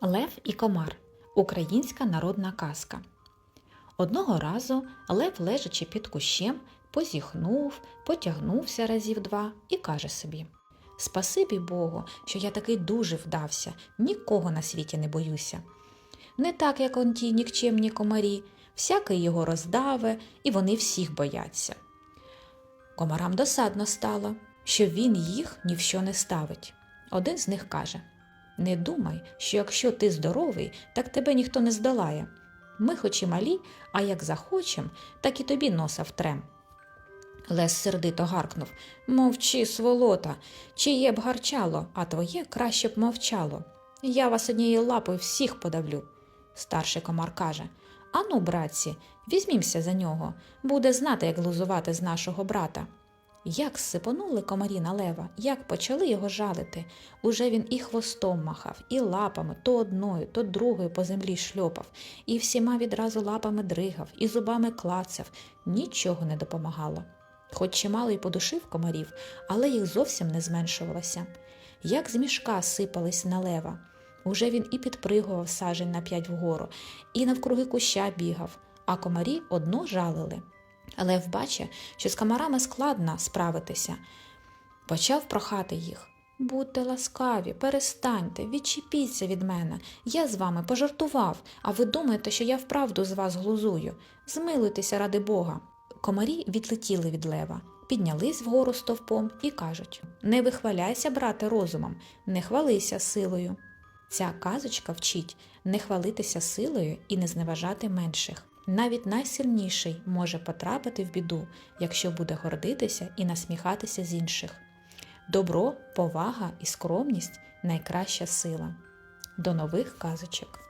Лев і комар українська народна казка. Одного разу лев, лежачи під кущем, позіхнув, потягнувся разів два і каже собі: Спасибі Богу, що я такий дуже вдався, нікого на світі не боюся. Не так, як он ті нікчемні комарі, всякий його роздаве, і вони всіх бояться. Комарам досадно стало, що він їх ні в що не ставить. Один з них каже: Не думай, що якщо ти здоровий, так тебе ніхто не здолає. Ми хоч і малі, а як захочем, так і тобі носа втрем. Лес сердито гаркнув Мовчи, сволота, чиє б гарчало, а твоє краще б мовчало. Я вас однією лапою всіх подавлю. Старший комар каже Ану, братці, візьмімся за нього, буде знати, як глузувати з нашого брата. Як сипонули комарі на лева, як почали його жалити. Уже він і хвостом махав, і лапами то одною, то другою по землі шльопав, і всіма відразу лапами дригав, і зубами клацав, нічого не допомагало. Хоч чимало й подушив комарів, але їх зовсім не зменшувалося. Як з мішка сипались на лева. Уже він і підпригував сажень на п'ять вгору, і навкруги куща бігав, а комарі одно жалили. Лев бачить, що з комарами складно справитися. Почав прохати їх. Будьте ласкаві, перестаньте, відчепіться від мене. Я з вами пожартував, а ви думаєте, що я вправду з вас глузую. Змилуйтеся ради Бога. Комарі відлетіли від лева, піднялись вгору стовпом і кажуть Не вихваляйся, брате, розумом, не хвалися силою. Ця казочка вчить не хвалитися силою і не зневажати менших. Навіть найсильніший може потрапити в біду, якщо буде гордитися і насміхатися з інших. Добро, повага і скромність найкраща сила. До нових казочок!